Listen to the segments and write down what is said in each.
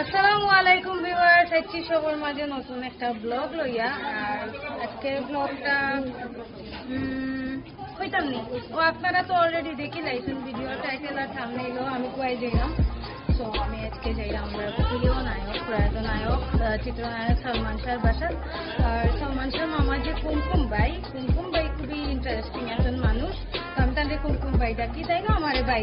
আসসালামু আলাইকুম ভিউয়ার্স, আজকে সবার মাঝে নতুন একটা ব্লগ লইয়া, আর আজকের ব্লগটা কইতাম নি। ও, আপনারা তো অলরেডি দেখি লাইছেন ভিডিও টাইটেল আর থামনেইলও আমি কুয়াই যাইলাম সো আমি আজকে যাইলাম আমরা প্রিয় নায়ক, প্রয়াত নায়ক চিত্রনায়ক সালমান শাহর বাসার। আর সালমান শাহ মামার যে কুমকুম ভাই কুমকুম ভাই খুবই ইন্টারেস্টিং একজন মানুষ। তো আমি তাদের কুমকুম ভাই ডাকি তাই না, আমার ভাই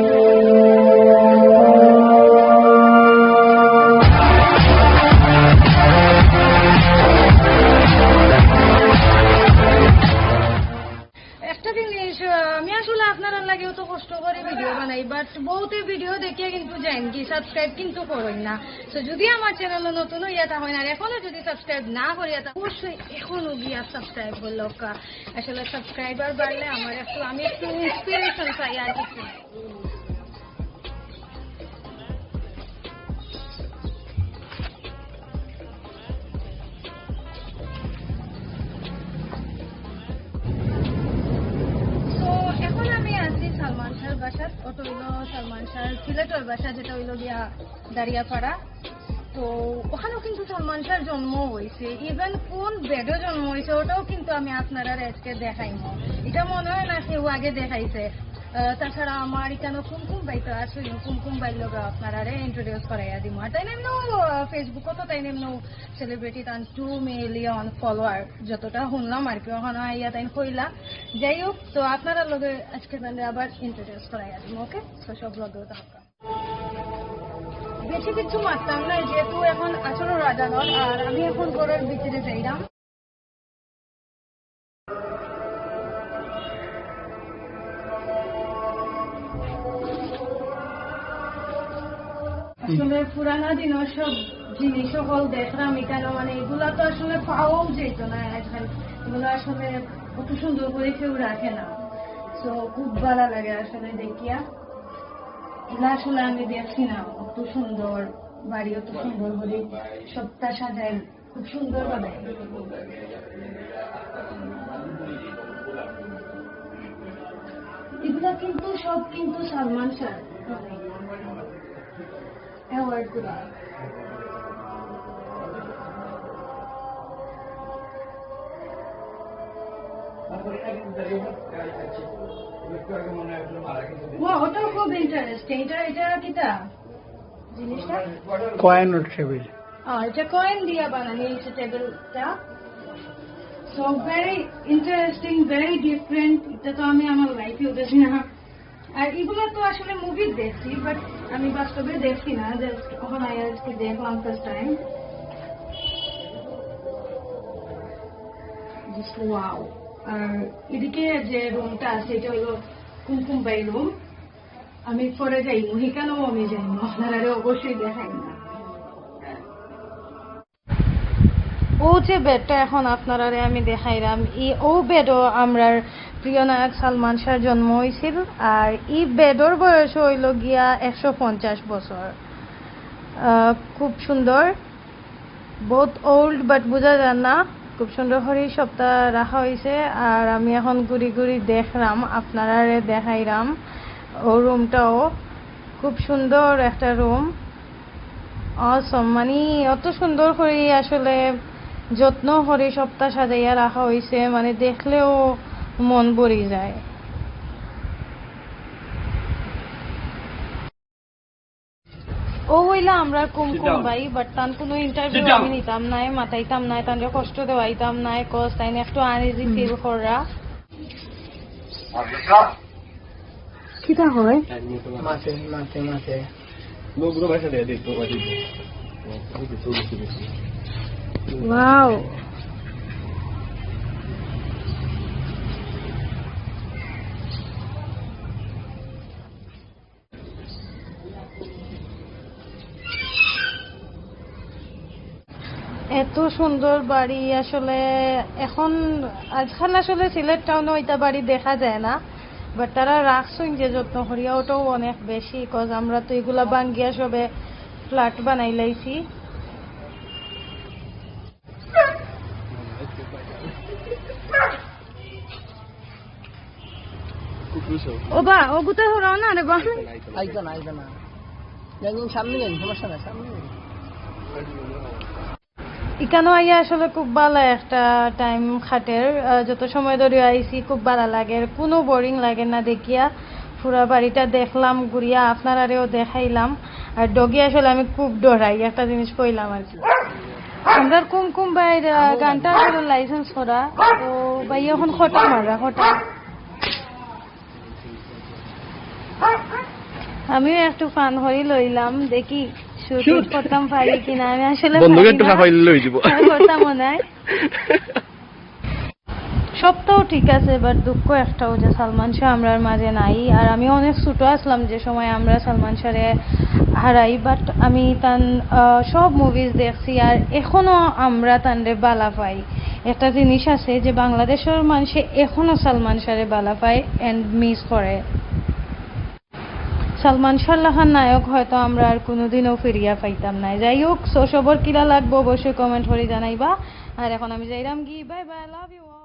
ভিডিও বানাই বাট বহুতে ভিডিও দেখিয়ে কিন্তু যাইন কি সাবস্ক্রাইব কিন্তু করেন না। তো যদি আমার চ্যানেল নতুন হইয়া তা হয় না এখনও যদি সাবস্ক্রাইব না করি তা অবশ্যই এখনও গিয়া সাবস্ক্রাইব করল আসলে সাবস্ক্রাইবার বাড়লে আমার একটু, আমি একটু ইন্সপিরেশন পাই আর কিছু ওটা হইল সালমান শাহর সিলেটের বাসা যেটা হইল গিয়া দাঁড়িয়াপাড়া। তো ওখানেও কিন্তু সালমান শাহর জন্ম হয়েছে ইভেন কোন বেডও জন্ম হয়েছে ওটাও কিন্তু আমি আপনারা আজকে দেখাইনি। এটা মনে হয় না কেউ আগে দেখাইছে। তাছাড়া আমার এখানে কুমকুম বাই তো আসলে কুমকুম লোক আপনারা ইন্ট্রোডিউস করাইয়া দিব তাই নেমনো ফেসবুকও তো তাই নেমনো celebrity than two million follower যতটা শুনলাম আর কি, ওখানে আইয়া তাই কইলা যাই হোক, তো আপনারা লগে আজকে তাহলে আবার ইন্ট্রোডিউস করাইয়া দিব ওকে তো সব লগেও থাকা বেশি কিছু মারতাম না, যেহেতু এখন আসলে রাজানর আর আমি এখন ঘরের ভিতরে যাইলাম আসলে সব জিনিস সকল দেখলাম, এখানে মানে এগুলা তো আসলে পাওয়াও যেত না আজকাল এগুলো আসলে অত সুন্দর করে কেউ রাখে না। তো খুব ভালো লাগে আসলে দেখিয়া। আসলে আমি দেখছি না, অত সুন্দর বাড়ি, অত সুন্দর করে সবটা সাজায়, খুব সুন্দর বানায়। এগুলা কিন্তু সব কিন্তু সালমান শাহ অ্যাওয়ার্ডগুলা ওয়া ওটাও খুব ইন্টারেস্টিং এটা এটা কিটা জিনিসটা? কয়েন টেবিল আর এটা কয়েন দিয়া বানানি এই টেবিলটা so very interesting very different এটা তো আমি আমার লাইফেও দেখি না। আর এগুলো তো আসলে মুভি দেখছি বাট আমি বাস্তবে না আজকে দেখলাম ফার্স্ট টাইম আর এদিকে যে রুমটা আছে, এটা হলো কুমকুম বাই রুম আমি পরে যাই, মহিকানও আমি যাই আপনারা অবশ্যই দেখাই না। ও যে বেডটা এখন আপনারা আমি দেখাইলাম ই ও বেডও আমরার প্রিয় নায়ক সালমান শাহর জন্ম হয়েছিল আর ই বেডর বয়স হইল গিয়া একশো পঞ্চাশ বছর খুব সুন্দর বহুত ওল্ড বাট বোঝা যায় না। খুব সুন্দর করে সপ্তাহ রাখা হয়েছে আর আমি এখন ঘুরি ঘুরি দেখলাম আপনারা দেখাইলাম ও রুমটাও খুব সুন্দর একটা রুম অসম মানে অত সুন্দর করে আসলে যত্ন করে সপ্তাহ সাজাইয়া রাখা হয়েছে মানে দেখলেও মন ভরি যায়। ও হইলা আমরা কুমকুম ভাই বাট তান কোনো ইন্টারভিউ আমি নিতাম নাই মাতাইতাম নাই তানরে কষ্ট দেওয়াইতাম নাই কস তাইন একটু আনইজি ফিল করা। কিটা হয় মাছে মাছে মাছে ওয়াও এত সুন্দর বাড়ি, আসলে এখন আজকাল আসলে সিলেট টাউনে ওইটা বাড়ি দেখা যায় না বাট তারা রাখছেন যে যত্ন করিয়া ওটাও অনেক বেশি কজ আমরা তো এগুলা বাঙ্গিয়া সবে ফ্ল্যাট বানাই লাইছি। ও গুতে হরাও না রে বা। আইতো না আইতো না। সামনে সমস্যা না সামনে যাই এখানেও আইয়া আসলে খুব ভালো একটা টাইম খাটের যত সময় ধরে আইছি খুব ভালো লাগে। কোনো বোরিং লাগে না দেখিয়া। পুরা বাড়িটা দেখলাম ঘুরিয়া আপনারারেও দেখাইলাম। আর ডগি আসলে আমি খুব ডরাই একটা জিনিস কইলাম আর কি। আমরা কুমকুম ভাইয়ের আহ, গানটা আসলে লাইসেন্স করা। তো ভাই এখন খটা মারা খটা আমিও একটু ফান হয়ে লইলাম দেখি। শুট করতাম পারি কিনা? আমি আসলে বন্ধুকে একটু না। খাপাইলে লই দিব। করতাম সবটাও ঠিক আছে বাট দুঃখ একটাও যে সালমান শাহ আমরার মাঝে নাই। আর আমি অনেক ছোট আসলাম যে সময় আমরা সালমান শাহরে হারাই বাট আমি তান সব মুভিজ দেখছি আর এখনও আমরা তানরে বালা পাই। একটা জিনিস আছে যে বাংলাদেশের মানুষে এখনও সালমান শাহরে বালা পায় এন্ড মিস করে। সালমান সাল্লাহান নায়ক হয়তো আমরা আর কোনোদিনও ফিরিয়া পাইতাম না। যাই হোক, সো সবর লাগবো, অবশ্যই কমেন্ট করে জানাইবা। আর এখন আমি যাইরাম গি বাই বাই লাভ ইউ